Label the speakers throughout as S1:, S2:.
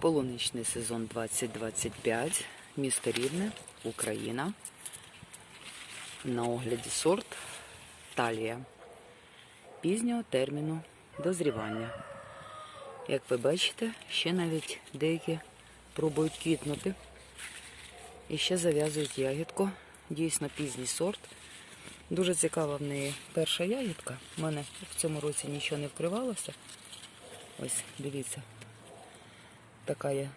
S1: Полуничний сезон 2025, місто Рівне, Україна. На огляді сорт талія пізнього терміну дозрівання. Як ви бачите, ще навіть деякі пробують квітнути. І ще зав'язують ягідку. Дійсно пізній сорт. Дуже цікава в неї перша ягідка. У мене в цьому році нічого не вкривалося. Ось, дивіться, така є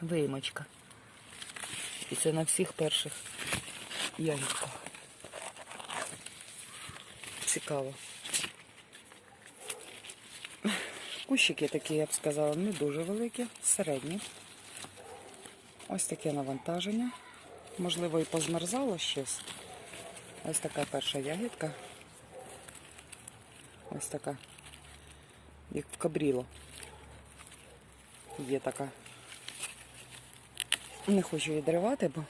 S1: виймочка. І це на всіх перших ягідках. Цікаво. Кущики такі, я б сказала, не дуже великі, середні. Ось таке навантаження. Можливо, і позмерзало щось. Ось така перша ягідка. Ось така. Як в кабріло. Є така. Не хочу її дривати, бо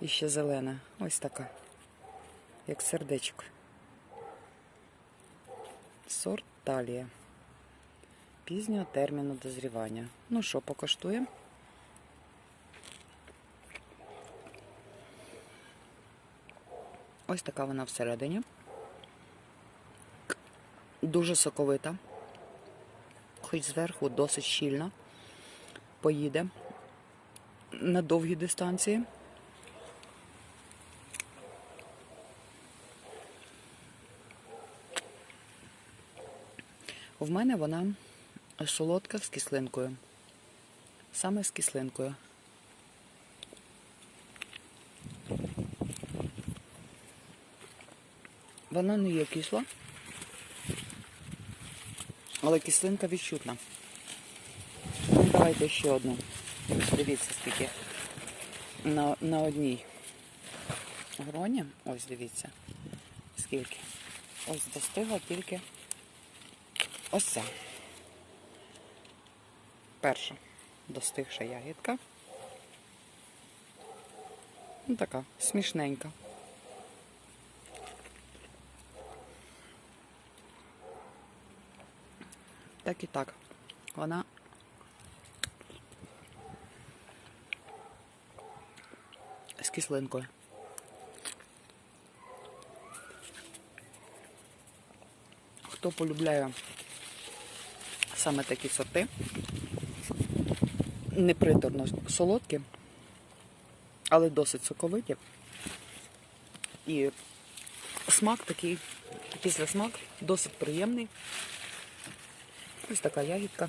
S1: іще зелена. Ось така. Як сердечко. Сорт талія. Пізнього терміну дозрівання. Ну що, покоштуємо? Ось така вона всередині. Дуже соковита. Хоч зверху досить щільно. Поїде на довгі дистанції. В мене вона солодка з кислинкою. Саме з кислинкою. Вона не є кисла, але кислинка відчутна. Ну, давайте ще одну. Дивіться, скільки на, на одній гроні. Ось дивіться, скільки. Ось достигла тільки ось ця. Перша достигша ягідка. Ну, така смішненька. Так і так. Вона з кислинкою. Хто полюбляє саме такі сорти, не приторно солодкі, але досить соковиті. І смак такий, після смак досить приємний. Ось така ягідка.